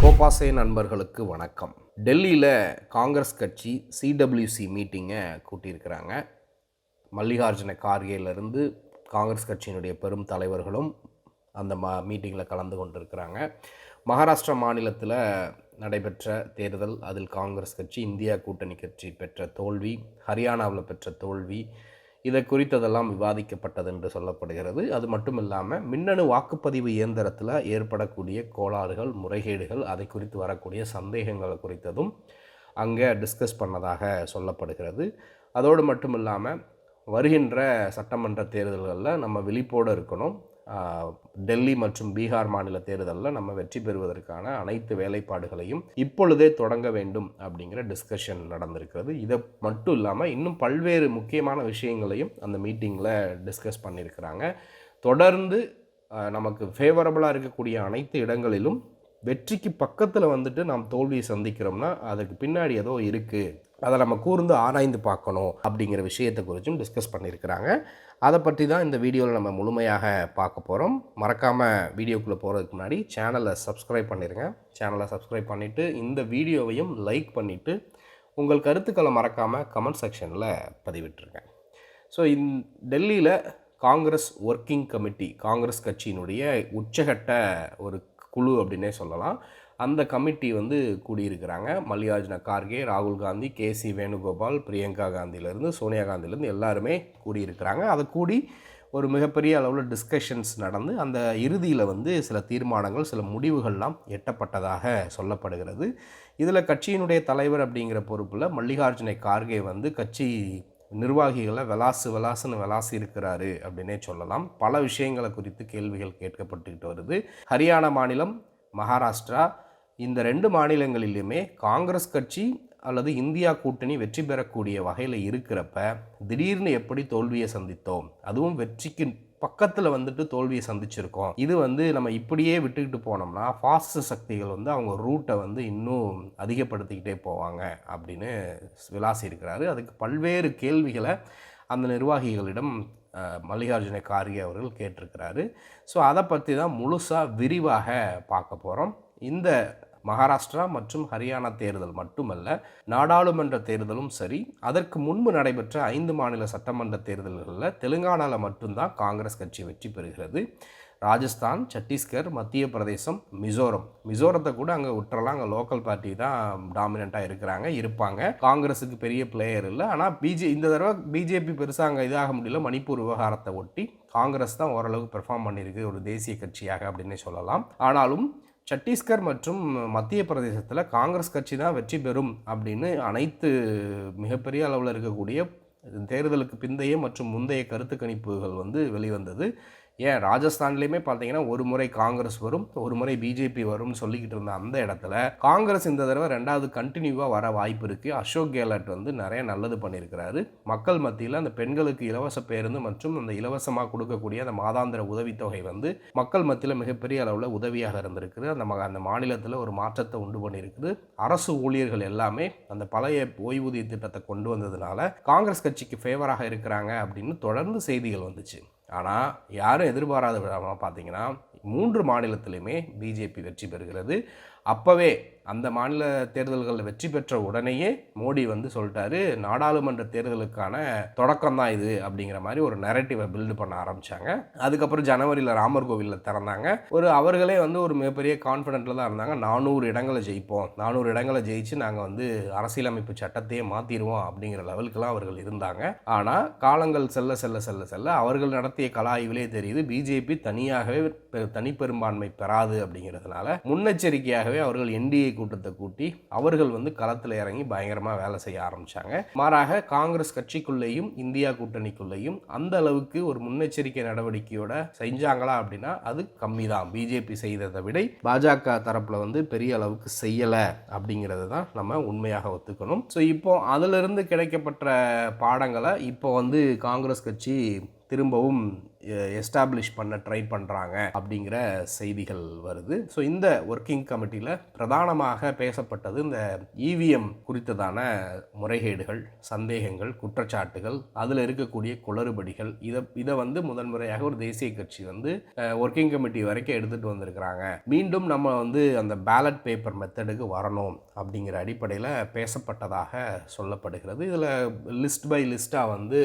கோபாசே நண்பர்களுக்கு வணக்கம். டெல்லியில் காங்கிரஸ் கட்சி சிடபிள்யூசி மீட்டிங்கை கூட்டியிருக்கிறாங்க. மல்லிகார்ஜுன கார்கேலேருந்து காங்கிரஸ் கட்சியினுடைய பெரும் தலைவர்களும் அந்த ம மீட்டிங்கில் கலந்து கொண்டிருக்கிறாங்க. மகாராஷ்டிரா மாநிலத்தில் நடைபெற்ற தேர்தல் அதில் காங்கிரஸ் கட்சி இந்தியா கூட்டணி கட்சி பெற்ற தோல்வி ஹரியானாவில் பெற்ற தோல்வி இதை குறித்ததெல்லாம் விவாதிக்கப்பட்டது என்று சொல்லப்படுகிறது. அது மட்டும் இல்லாமல் மின்னணு வாக்குப்பதிவு இயந்திரத்தில் ஏற்படக்கூடிய கோளாறுகள் முறைகேடுகள் அதை குறித்து வரக்கூடிய சந்தேகங்களை குறித்ததும் அங்கே டிஸ்கஸ் பண்ணதாக சொல்லப்படுகிறது. அதோடு மட்டும் இல்லாமல் வருகின்ற சட்டமன்ற தேர்தல்களில் நம்ம விழிப்போடு இருக்கணும். டெல்லி மற்றும் பீகார் மாநில தேர்தலில் நம்ம வெற்றி பெறுவதற்கான அனைத்து வேலைப்பாடுகளையும் இப்பொழுதே தொடங்க வேண்டும் அப்படிங்கிற டிஸ்கஷன் நடந்திருக்கிறது. இதை மட்டும் இல்லாமல் இன்னும் பல்வேறு முக்கியமான விஷயங்களையும் அந்த மீட்டிங்கில் டிஸ்கஸ் பண்ணியிருக்கிறாங்க. தொடர்ந்து நமக்கு ஃபேவரபுளாக இருக்கக்கூடிய அனைத்து இடங்களிலும் வெற்றிக்கு பக்கத்தில் வந்துட்டு நாம் தோல்வியை சந்திக்கிறோம்னா அதுக்கு பின்னாடி ஏதோ இருக்குது அதை நம்ம கூர்ந்து ஆராய்ந்து பார்க்கணும் அப்படிங்கிற விஷயத்தை குறித்தும் டிஸ்கஸ் பண்ணியிருக்கிறாங்க. அதை பற்றி தான் இந்த வீடியோவில் நம்ம முழுமையாக பார்க்க போகிறோம் மறக்காமல் வீடியோக்குள்ளே போகிறதுக்கு முன்னாடி சேனலை சப்ஸ்கிரைப் பண்ணிடுங்க சேனலை சப்ஸ்கிரைப் பண்ணிவிட்டு இந்த வீடியோவையும் லைக் பண்ணிவிட்டு உங்கள் கருத்துக்களை மறக்காமல் கமெண்ட் செக்ஷனில் பதிவிட்டுருங்க. ஸோ இந் டெல்லியில் காங்கிரஸ் ஒர்க்கிங் கமிட்டி காங்கிரஸ் கட்சியினுடைய உச்சகட்ட ஒரு குழு அப்படின்னே சொல்லலாம். அந்த கமிட்டி வந்து கூடியிருக்கிறாங்க. மல்லிகார்ஜுன கார்கே ராகுல் காந்தி கே சி வேணுகோபால் பிரியங்கா காந்தியிலேருந்து சோனியா காந்தியிலேருந்து எல்லாருமே கூடியிருக்கிறாங்க. அதை கூடி ஒரு மிகப்பெரிய அளவில் டிஸ்கஷன்ஸ் நடந்து அந்த இறுதியில் வந்து சில தீர்மானங்கள் சில முடிவுகள்லாம் எட்டப்பட்டதாக சொல்லப்படுகிறது. இதில் கட்சியினுடைய தலைவர் அப்படிங்கிற பொறுப்பில் மல்லிகார்ஜுன கார்கே வந்து கட்சி நிர்வாகிகளை விளாசு விளாசுன்னு விளாசி இருக்கிறாரு அப்படின்னே சொல்லலாம். பல விஷயங்களை குறித்து கேள்விகள் கேட்கப்பட்டுக்கிட்டு வருது. ஹரியானா மாநிலம் மகாராஷ்டிரா இந்த ரெண்டு மாநிலங்களிலுமே காங்கிரஸ் கட்சி அல்லது இந்தியா கூட்டணி வெற்றி பெறக்கூடிய வகையில் இருக்கிறப்ப திடீர்னு எப்படி தோல்வியை சந்தித்தோம்? அதுவும் வெற்றிக்கு பக்கத்தில் வந்துட்டு தோல்வியை சந்திச்சிருக்கோம். இது வந்து நம்ம இப்படியே விட்டுக்கிட்டு போனோம்னா ஃபாஸ்ட் சக்திகள் வந்து அவங்க ரூட்டை வந்து இன்னும் அதிகப்படுத்திக்கிட்டே போவாங்க அப்படின்னு விளாசி இருக்கிறாரு. அதுக்கு பல்வேறு கேள்விகளை அந்த நிர்வாகிகளிடம் மல்லிகார்ஜுன கார்கே அவர்கள் கேட்டிருக்கிறாரு. ஸோ அதை பற்றி தான் முழுசாக விரிவாக பார்க்க போகிறோம் இந்த மகாராஷ்டிரா மற்றும் ஹரியானா தேர்தல் மட்டுமல்ல நாடாளுமன்ற தேர்தலும் சரி அதற்கு முன்பு நடைபெற்ற ஐந்து மாநில சட்டமன்ற தேர்தல்களில் தெலுங்கானாவில் மட்டும்தான் காங்கிரஸ் கட்சி வெற்றி பெறுகிறது. ராஜஸ்தான் சத்தீஸ்கர் மத்திய பிரதேசம் மிசோரம். மிசோரத்தை கூட அங்கே விட்டுறலாம் அங்கே லோக்கல் பார்ட்டி தான் டாமினண்ட்டாக இருக்கிறாங்க இருப்பாங்க. காங்கிரஸுக்கு பெரிய பிளேயர் இல்லை. ஆனால் பிஜே இந்த தடவை பிஜேபி பெருசாக அங்கே இதாக முடியல. மணிப்பூர் விவகாரத்தை ஒட்டி காங்கிரஸ் தான் ஓரளவுக்கு பெர்ஃபார்ம் பண்ணியிருக்கு. ஒரு தேசிய கட்சியாக அப்படின்னே சொல்லலாம். ஆனாலும் சத்தீஸ்கர் மற்றும் மத்திய பிரதேசத்தில் காங்கிரஸ் கட்சி தான் வெற்றி பெறும் அப்படின்னு அனைத்து மிகப்பெரிய அளவில் இருக்கக்கூடிய தேர்தலுக்கு பிந்தைய மற்றும் முந்தைய கருத்து கணிப்புகள் வந்து வெளிவந்தது. ஏன் ராஜஸ்தான்லேயுமே பார்த்தீங்கன்னா ஒரு முறை காங்கிரஸ் வரும் ஒரு முறை பிஜேபி வரும்னு சொல்லிக்கிட்டு இருந்த அந்த இடத்துல காங்கிரஸ் இந்த தடவை ரெண்டாவது கண்டினியூவாக வர வாய்ப்பு இருக்குது அசோக் கெலாட் வந்து நிறைய நல்லது பண்ணியிருக்கிறாரு. மக்கள் மத்தியில் அந்த பெண்களுக்கு இலவச பேருந்து மற்றும் அந்த இலவசமாக கொடுக்கக்கூடிய அந்த மாதாந்திர உதவித்தொகை வந்து மக்கள் மத்தியில் மிகப்பெரிய அளவில் உதவியாக இருந்திருக்குது. அந்த ம அந்த மாநிலத்தில் ஒரு மாற்றத்தை உண்டு பண்ணியிருக்குது. அரசு ஊழியர்கள் எல்லாமே அந்த பழைய ஓய்வூதிய திட்டத்தை கொண்டு வந்ததுனால காங்கிரஸ் கட்சிக்கு ஃபேவராக இருக்கிறாங்க அப்படின்னு தொடர்ந்து செய்திகள் வந்துச்சு. ஆனால் யாரும் எதிர்பாராத விதமாக பார்த்தீங்கன்னா மூன்று மாநிலத்திலையுமே பிஜேபி வெற்றி பெறுகிறது. அப்போவே அந்த மாநில தேர்தல்களில் வெற்றி பெற்ற உடனேயே மோடி வந்து சொல்லிட்டாரு நாடாளுமன்ற தேர்தலுக்கான தொடக்கம் தான் இது அப்படிங்கிற மாதிரி ஒரு நெரட்டிவை பில்டு பண்ண ஆரம்பித்தாங்க அதுக்கப்புறம் ஜனவரியில் ராமர் கோவிலில் திறந்தாங்க. ஒரு அவர்களே வந்து ஒரு மிகப்பெரிய கான்ஃபிடென்ட்டில் தான் இருந்தாங்க. நானூறு இடங்களை ஜெயிப்போம். நானூறு இடங்களை ஜெயிச்சு நாங்கள் வந்து அரசியலமைப்பு சட்டத்தையே மாற்றிடுவோம் அப்படிங்கிற லெவலுக்குலாம் அவர்கள் இருந்தாங்க. ஆனால் காலங்கள் செல்ல செல்ல செல்ல செல்ல அவர்கள் நடத்திய கலாய்விலே தெரியுது பிஜேபி தனியாகவே பெ- தனிப்பெரும்பான்மை பெறாது அப்படிங்கிறதுனால முன்னெச்சரிக்கையாகவே அவர்கள் என்டிஏ கூட்டத்தை கூட்டி அவர்கள் வந்து களத்தில் இறங்கி பயங்கரமாக வேலை செய்ய ஆரம்பிச்சாங்க. மாறாக காங்கிரஸ் கட்சிக்குள்ளேயும் இந்தியா கூட்டணிக்குள்ளேயும் அந்த அளவுக்கு ஒரு முன்னெச்சரிக்கை நடவடிக்கையோட செஞ்சாங்களா அப்படின்னா அது கம்மி தான் பிஜேபி செய்ததை விட பாஜக தரப்பில் வந்து பெரிய அளவுக்கு செய்யலை அப்படிங்கிறது தான் நம்ம உண்மையாக ஒத்துக்கணும். ஸோ இப்போ அதிலிருந்து கிடைக்கப்பட்ட பாடங்களை இப்போ வந்து காங்கிரஸ் கட்சி திரும்பவும் எஸ்டாப்ளிஷ் பண்ண ட்ரை பண்ணுறாங்க அப்படிங்கிற செய்திகள் வருது. ஸோ இந்த ஒர்க்கிங் கமிட்டியில் பிரதானமாக பேசப்பட்டது இந்த இவிஎம் குறித்ததான முறைகேடுகள் சந்தேகங்கள் குற்றச்சாட்டுகள் அதில் இருக்கக்கூடிய குளறுபடிகள் இதை இதை வந்து முதன்முறையாக ஒரு தேசிய கட்சி வந்து ஒர்க்கிங் கமிட்டி வரைக்கும் எடுத்துகிட்டு வந்திருக்கிறாங்க. மீண்டும் நம்ம வந்து அந்த பேலட் பேப்பர் மெத்தடுக்கு வரணும் அப்படிங்கிற அடிப்படையில் பேசப்பட்டதாக சொல்லப்படுகிறது. இதில் லிஸ்ட் பை லிஸ்ட்டாக வந்து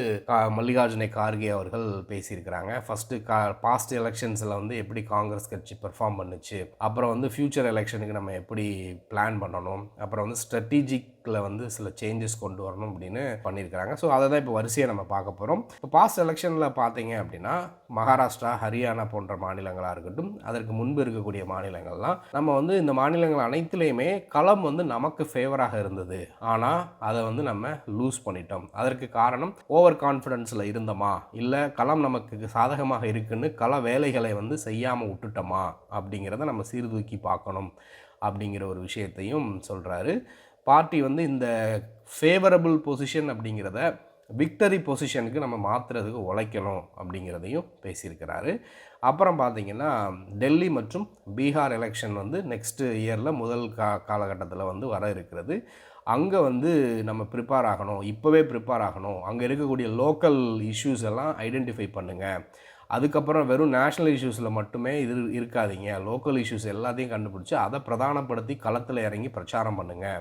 மல்லிகார்ஜுனை கார்கே அவர்கள் பேசியிருக்கிறாங்க. ஃபஸ்ட்டு கா பாஸ்ட் எலெக்ஷன்ஸில் வந்து எப்படி காங்கிரஸ் கட்சி பெர்ஃபார்ம் பண்ணுச்சு அப்புறம் வந்து ஃப்யூச்சர் எலெக்ஷனுக்கு நம்ம எப்படி பிளான் பண்ணணும் அப்புறம் வந்து ஸ்ட்ராட்டஜிக்கில் வந்து சில சேஞ்சஸ் கொண்டு வரணும் அப்படின்னு பண்ணியிருக்கிறாங்க. ஸோ அதை தான் இப்போ வரிசையை நம்ம பார்க்க போகிறோம் இப்போ பாஸ்ட் எலெக்ஷனில் பார்த்தீங்க அப்படின்னா மகாராஷ்டிரா ஹரியானா போன்ற மாநிலங்களாக இருக்கட்டும் அதற்கு முன்பு இருக்கக்கூடிய மாநிலங்கள்லாம் நம்ம வந்து இந்த மாநிலங்கள் அனைத்துலேயுமே களம் வந்து நமக்கு ஃபேவராக இருந்தது. ஆனால் அதை வந்து நம்ம லூஸ் பண்ணிட்டோம். அதற்கு காரணம் ஓவர் கான்ஃபிடென்ஸில் இருந்தோமா? இல்லை களம் நமக்கு சாதகமாக இருக்குன்னு கள வேலைகளை வந்து செய்யாமல் விட்டுட்டோமா? அப்படிங்கிறத நம்ம சீர்தூக்கி பார்க்கணும் அப்படிங்கிற ஒரு விஷயத்தையும் சொல்கிறாரு பார்ட்டி வந்து இந்த ஃபேவரபிள் பொசிஷன் அப்படிங்கிறத விக்டரி பொசிஷனுக்கு நம்ம மாற்றுறதுக்கு உழைக்கணும் அப்படிங்கிறதையும் பேசியிருக்கிறாரு. அப்புறம் பார்த்தீங்கன்னா டெல்லி மற்றும் பீகார் எலெக்ஷன் வந்து நெக்ஸ்ட் இயரில் முதல் கா காலகட்டத்தில் வந்து வர இருக்கிறது. அங்கே வந்து நம்ம ப்ரிப்பேர் ஆகணும் இப்போவே ப்ரிப்பேர் ஆகணும். அங்கே இருக்கக்கூடிய லோக்கல் இஷ்யூஸ் எல்லாம் ஐடென்டிஃபை பண்ணுங்கள் அதுக்கப்புறம் வெறும் நேஷ்னல் இஷ்யூஸில் மட்டுமே இது இருக்காதீங்க. லோக்கல் இஷ்யூஸ் எல்லாத்தையும் கண்டுபிடிச்சி அதை பிரதானப்படுத்தி களத்தில் இறங்கி பிரச்சாரம் பண்ணுங்கள்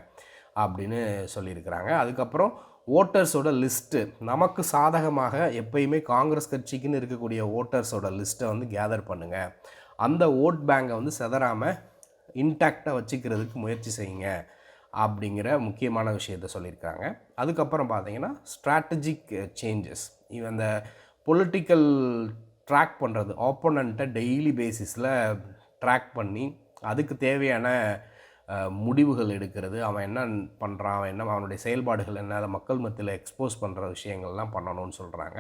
அப்படின்னு சொல்லியிருக்கிறாங்க. அதுக்கப்புறம் ஓட்டர்ஸோட லிஸ்ட்டு நமக்கு சாதகமாக எப்பயுமே காங்கிரஸ் கட்சிக்குன்னு இருக்கக்கூடிய ஓட்டர்ஸோட லிஸ்ட்டை வந்து கேதர் பண்ணுங்கள் அந்த ஓட் பேங்கை வந்து செதறாமல் இன்டாக்டாக வச்சுக்கிறதுக்கு முயற்சி செய்யுங்க. அப்படிங்கிற முக்கியமான விஷயத்தை சொல்லியிருக்காங்க அதுக்கப்புறம் பார்த்தீங்கன்னா ஸ்ட்ராட்டஜிக் சேஞ்சஸ் இந்த பொலிட்டிக்கல் ட்ராக் பண்ணுறது ஆப்போனண்ட்டை டெய்லி பேசிஸில் ட்ராக் பண்ணி அதுக்கு தேவையான முடிவுகள் எடுக்கிறது அவன் என்ன பண்ணுறான் அவன் என்ன அவனுடைய செயல்பாடுகள் என்ன அதை மக்கள் மத்தியில் எக்ஸ்போஸ் பண்ணுற விஷயங்கள்லாம் பண்ணணும்னு சொல்கிறாங்க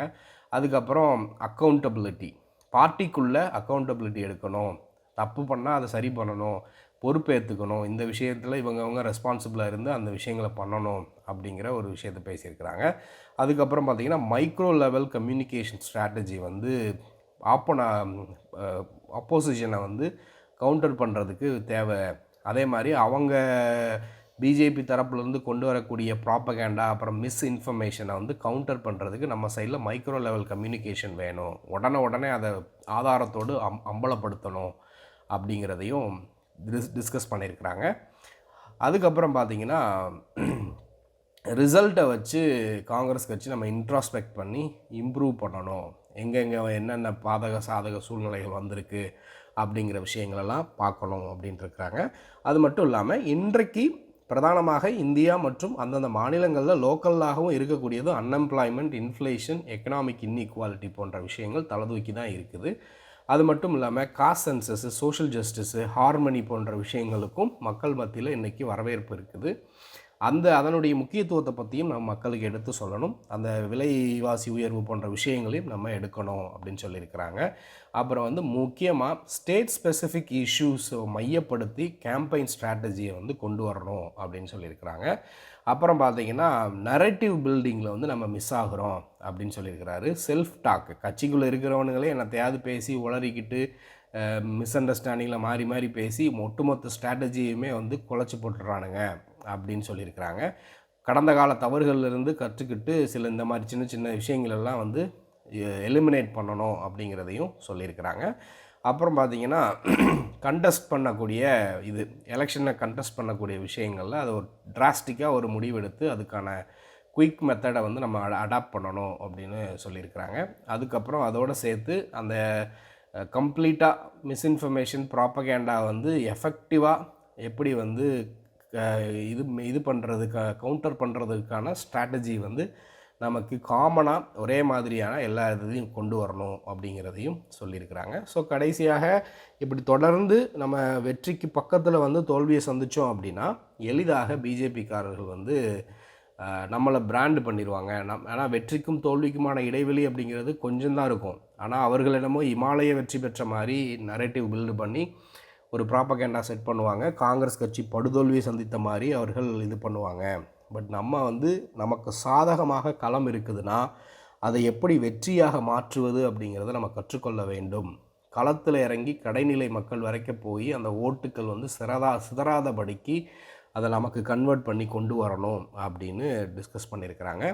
அதுக்கப்புறம் அக்கௌண்டபிலிட்டி பார்ட்டிக்குள்ளே அக்கௌண்டபிலிட்டி எடுக்கணும். தப்பு பண்ணால் அதை சரி பண்ணணும். பொறுப்பேற்றுக்கணும் இந்த விஷயத்தில் இவங்கவங்க ரெஸ்பான்சிபிளாக இருந்து அந்த விஷயங்களை பண்ணணும் அப்படிங்கிற ஒரு விஷயத்தை பேசியிருக்கிறாங்க. அதுக்கப்புறம் பார்த்திங்கன்னா மைக்ரோ லெவல் கம்யூனிகேஷன் ஸ்ட்ராட்டஜி வந்து ஆப்போனா அப்போசிஷனை வந்து கவுண்டர் பண்ணுறதுக்கு தேவை. அதே மாதிரி அவங்க பிஜேபி தரப்புலேருந்து கொண்டு வரக்கூடிய ப்ராப்பகேண்டா அப்புறம் மிஸ் இன்ஃபர்மேஷனை வந்து கவுண்டர் பண்ணுறதுக்கு நம்ம சைடில் மைக்ரோ லெவல் கம்யூனிகேஷன் வேணும். உடனே உடனே அதை ஆதாரத்தோடு அம் அம்பலப்படுத்தணும் அப்படிங்கிறதையும் டிஸ் டிஸ்கஸ் பண்ணியிருக்கிறாங்க அதுக்கப்புறம் பார்த்தீங்கன்னா ரிசல்ட்டை வச்சு காங்கிரஸ் கட்சி நம்ம இன்ட்ராஸ்பெக்ட் பண்ணி இம்ப்ரூவ் பண்ணணும். எங்கெங்கே என்னென்ன பாதக சாதக சூழ்நிலைகள் வந்திருக்கு அப்படிங்கிற விஷயங்களெல்லாம் பார்க்கணும் அப்படின்ட்டு இருக்கிறாங்க அது மட்டும் இல்லாமல் இன்றைக்கு பிரதானமாக இந்தியா மற்றும் அந்தந்த மாநிலங்களில் லோக்கல்லாகவும் இருக்கக்கூடியது அன்எம்ப்ளாய்மெண்ட் இன்ஃப்ளேஷன் எக்கனாமிக் இன்இக்வாலிட்டி போன்ற விஷயங்கள் தலதூக்கி தான் இருக்குது. அது மட்டும் இல்லாமல் caste census social justice harmony போன்ற விஷயங்களுக்கும் மக்கள் மத்தியில் இன்றைக்கி வரவேற்பு இருக்குது. அந்த அதனுடைய முக்கியத்துவத்தை பற்றியும் நம்ம மக்களுக்கு எடுத்து சொல்லணும். அந்த விலைவாசி உயர்வு போன்ற விஷயங்களையும் நம்ம எடுக்கணும் அப்படின்னு சொல்லியிருக்கிறாங்க. அப்புறம் வந்து முக்கியமாக ஸ்டேட் ஸ்பெசிஃபிக் இஷ்யூஸை மையப்படுத்தி கேம்பெயின் ஸ்ட்ராட்டஜியை வந்து கொண்டு வரணும் அப்படின்னு சொல்லியிருக்கிறாங்க. அப்புறம் பார்த்தீங்கன்னா நரேட்டிவ் பில்டிங்கில் வந்து நம்ம மிஸ் ஆகுறோம் அப்படின்னு சொல்லியிருக்கிறாரு. செல்ஃப் டாக் கட்சிக்குள்ளே இருக்கிறவனுங்களே என்னத்தையாவது பேசி உளறிக்கிட்டு மிஸ் அண்டர்ஸ்டாண்டிங்கில் மாறி மாறி பேசி ஒட்டுமொத்த ஸ்ட்ராட்டஜியுமே வந்து குலைச்சி போட்டுடுறானுங்க. அப்படின்னு சொல்லியிருக்கிறாங்க. கடந்த கால தவறுகள்லேருந்து கற்றுக்கிட்டு சில இந்த மாதிரி சின்ன சின்ன விஷயங்கள் எல்லாம் வந்து எலிமினேட் பண்ணணும் அப்படிங்கிறதையும் சொல்லியிருக்கிறாங்க. அப்புறம் பார்த்தீங்கன்னா கண்டெஸ்ட் பண்ணக்கூடிய இது எலெக்ஷனை கண்டெஸ்ட் பண்ணக்கூடிய விஷயங்களில் அது ஒரு டிராஸ்டிக்காக ஒரு முடிவெடுத்து அதுக்கான குயிக் மெத்தடை வந்து நம்ம அடாப்ட் பண்ணணும் அப்படின்னு சொல்லியிருக்கிறாங்க. அதுக்கப்புறம் அதோடு சேர்த்து அந்த கம்ப்ளீட்டாக மிஸ்இன்ஃபர்மேஷன் ப்ராப்பகேண்டா வந்து எஃபெக்டிவாக எப்படி வந்து இது இது பண்ணுறதுக்கு கவுண்டர் பண்ணுறதுக்கான ஸ்ட்ராட்டஜி வந்து நமக்கு காமனாக ஒரே மாதிரியான எல்லா இதையும் கொண்டு வரணும் அப்படிங்கிறதையும் சொல்லியிருக்கிறாங்க. ஸோ கடைசியாக இப்படி தொடர்ந்து நம்ம வெற்றிக்கு பக்கத்தில் வந்து தோல்வியை சந்தித்தோம் அப்படின்னா எளிதாக பிஜேபிக்காரர்கள் வந்து நம்மளை பிராண்டு பண்ணிடுவாங்க நம் ஆனால் வெற்றிக்கும் தோல்விக்குமான இடைவெளி அப்படிங்கிறது கொஞ்சம் தான் இருக்கும் ஆனால் அவர்களிடமோ இமாலய வெற்றி பெற்ற மாதிரி நரேட்டிவ் பில்டு பண்ணி ஒரு ப்ராப்பகேண்டா செட் பண்ணுவாங்க. காங்கிரஸ் கட்சி படுதோல்வியை சந்தித்த மாதிரி அவர்கள் இது பண்ணுவாங்க. பட் நம்ம வந்து நமக்கு சாதகமாக களம் இருக்குதுன்னா அதை எப்படி வெற்றியாக மாற்றுவது அப்படிங்கிறத நம்ம கற்றுக்கொள்ள வேண்டும். களத்தில் இறங்கி கடைநிலை மக்கள் வரைக்கும் போய் அந்த ஓட்டுக்கள் வந்து சிறதா சிதறாதபடிக்கு அதை நமக்கு கன்வெர்ட் பண்ணி கொண்டு வரணும் அப்படின்னு டிஸ்கஸ் பண்ணியிருக்கிறாங்க.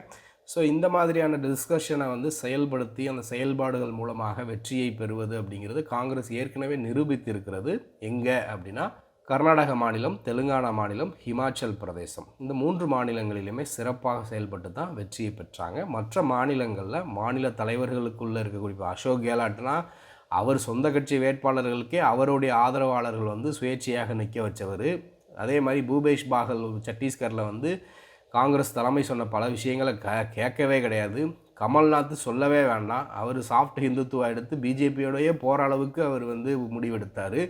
ஸோ இந்த மாதிரியான டிஸ்கஷனை வந்து செயல்படுத்தி அந்த செயல்பாடுகள் மூலமாக வெற்றியை பெறுவது அப்படிங்கிறது காங்கிரஸ் ஏற்கனவே நிரூபித்திருக்கிறது. எங்கே அப்படின்னா கர்நாடக மாநிலம் தெலுங்கானா மாநிலம் ஹிமாச்சல் பிரதேசம். இந்த மூன்று மாநிலங்களிலுமே சிறப்பாக செயல்பட்டு தான் வெற்றியை பெற்றாங்க. மற்ற மாநிலங்களில் மாநில தலைவர்களுக்குள்ளே இருக்கக்கூடிய அசோக் கெலாட்னா அவர் சொந்த கட்சி வேட்பாளர்களுக்கே அவருடைய ஆதரவாளர்கள் வந்து சுயேட்சையாக நிற்க வச்சவர். அதே மாதிரி பூபேஷ் பாகல் சத்தீஸ்கரில் வந்து காங்கிரஸ் தலைமை சொன்ன பல விஷயங்களை க கேட்கவே கிடையாது. கமல்நாத் சொல்லவே வேண்டாம். அவர் சாஃப்ட் ஹிந்துத்துவா எடுத்து பிஜேபியோடையே போகிற அளவுக்கு அவர் வந்து முடிவெடுத்தார்.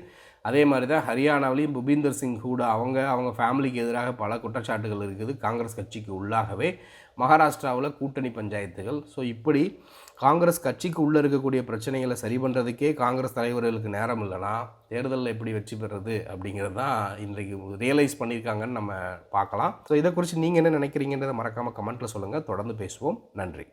அதே மாதிரி தான் ஹரியானாவிலையும் புபீந்தர் சிங் ஹூடா அவங்க அவங்க ஃபேமிலிக்கு எதிராக பல குற்றச்சாட்டுகள் இருக்குது. காங்கிரஸ் கட்சிக்கு உள்ளாகவே மகாராஷ்டிராவில் கூட்டணி பஞ்சாயத்துகள். ஸோ இப்படி காங்கிரஸ் கட்சிக்கு உள்ளே இருக்கக்கூடிய பிரச்சனைகளை சரி பண்ணுறதுக்கே காங்கிரஸ் தலைவர்களுக்கு நேரம் இல்லைனா தேர்தலில் எப்படி வெற்றி பெறுறது அப்படிங்கிறது தான் இன்றைக்கு ரியலைஸ் பண்ணியிருக்காங்கன்னு நம்ம பார்க்கலாம். ஸோ இதை குறித்து நீங்கள் என்ன நினைக்கிறீங்கன்றதை மறக்காமல் கமெண்ட்டில் சொல்லுங்கள் தொடர்ந்து பேசுவோம். நன்றி.